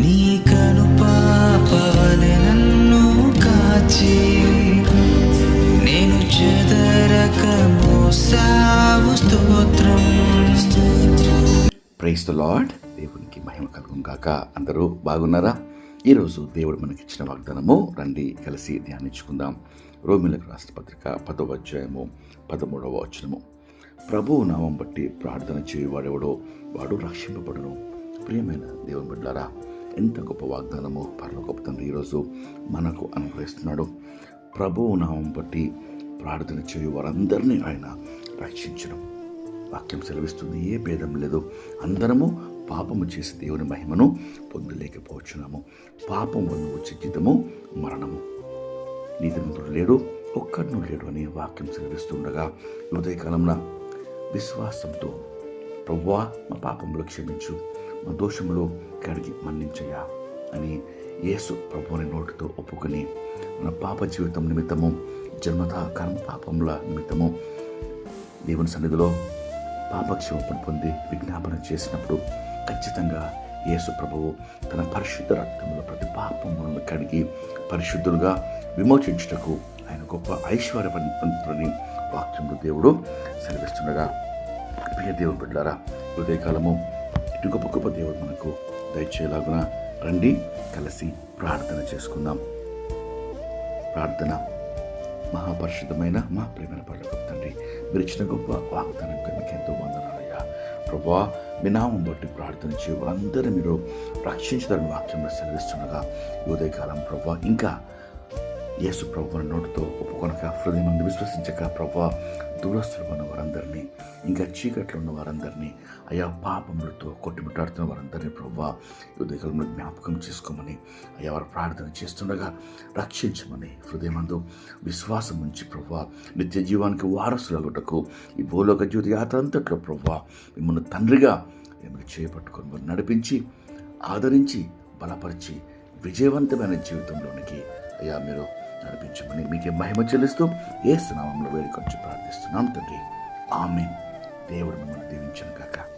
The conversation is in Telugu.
నీ కను నన్ను కాచి నేను చెదరక మోసావు స్తోత్రం. ప్రైస్ ద లార్డ్ దేవునికి మహిమ కలుగును కాక అందరూ బాగున్నారా? ఈరోజు దేవుడు మనకిచ్చిన వాగ్దానము రండి కలిసి ధ్యానించుకుందాం. రోమిలకు రాష్ట్ర పత్రిక పదవ అధ్యాయము పదమూడవ వచనము. ప్రభువు నామం బట్టి ప్రార్థన చేయువాడెవడో వాడు రక్షింపబడును. ప్రియమైన దేవుని బిడ్డారా ఎంత గొప్ప వాగ్దానము పర్ల తండ్రి ఈరోజు మనకు అనుగ్రహిస్తున్నాడు. ప్రభువు నామం బట్టి ప్రార్థన చేయు వారందరినీ ఆయన రక్షించడం. వాక్యం సెలవిస్తుంది ఏ భేదం లేదు. అందరము పాపము చేసి దేవుని మహిమను పొందలేకపోవచ్చున్నాము పాపం వల్ల వచ్చే జీతము మరణము. నీతిమంతుడు లేడు ఒక్కడును లేడు అని వాక్యం సెలవిస్తుండగా ఉదయకాలంలో విశ్వాసంతో ప్రవ్వా మా పాపములు క్షమించు. మా దోషములు కడిగి మన్నించయ్యా అని యేసు ప్రభువుని నోటితో ఒప్పుకొని మన పాప జీవితం నిమిత్తము జన్మత కర్మ పాపముల నిమిత్తము దేవుని సన్నిధిలో పాపక్షేమం పొంది విజ్ఞాపన చేసినప్పుడు ఖచ్చితంగా యేసు ప్రభువు తన పరిశుద్ధ రక్తంలో ప్రతి పాపములను కడిగి పరిశుద్ధులుగా విమోచించుటకు ఆయన గొప్ప ఐశ్వర్యవంతుని వాక్యంలో దేవుడు సెలవిస్తుండగా. ప్రియ దేవుడు బిడ్డారా ఉదయకాలము ఇటు గొప్ప గొప్ప దేవుడు మనకు దయచేలాగున రండి కలిసి ప్రార్థన చేసుకుందాం. ప్రార్థన మహాపరిషితమైన మా ప్రేమైన పర్లకు తండ్రి మీరు ఇచ్చిన గొప్ప వాగ్దానం మీకు ఎంతో వందనాలయ్యా. ప్రభా మీ నామం బట్టి ప్రార్థన చేయ వారందరూ మీరు రక్షించదని వాక్యంలో సెలవిస్తుండగా ఉదయకాలం ప్రభా ఇంకా యేసు ప్రభు నోటితో ఒప్పుకొనక హృదయం విశ్వసించక ప్రభా దూరస్తులు ఉన్న వారందరినీ ఇంకా చీకట్లో ఉన్న వారందరినీ అయా పాపములతో కొట్టుమిట్టాడుతున్న వారందరినీ ప్రభా ఈ ఉదయకాలంలో జ్ఞాపకం చేసుకోమని అయ్యా వారు ప్రార్థన చేస్తుండగా రక్షించమని హృదయమందు విశ్వాసం ఉంచి ప్రభా నిత్య జీవానికి వారసులగుటకు ఈ భూలోక జ్యోతి యాత్ర అంతట్లో మిమ్మల్ని తండ్రిగా మిమ్మల్ని చేపట్టుకొని నడిపించి ఆదరించి బలపరిచి విజయవంతమైన జీవితంలోనికి అయ్యా మీరు నడిపించమని మీకే మహిమ చెల్లిస్తూ ఏ స్నామంలో వేడుకొచ్చి ప్రార్థిస్తున్నాం తండ్రి. ఆమె దేవుడు మిమ్మల్ని దీవించను కాక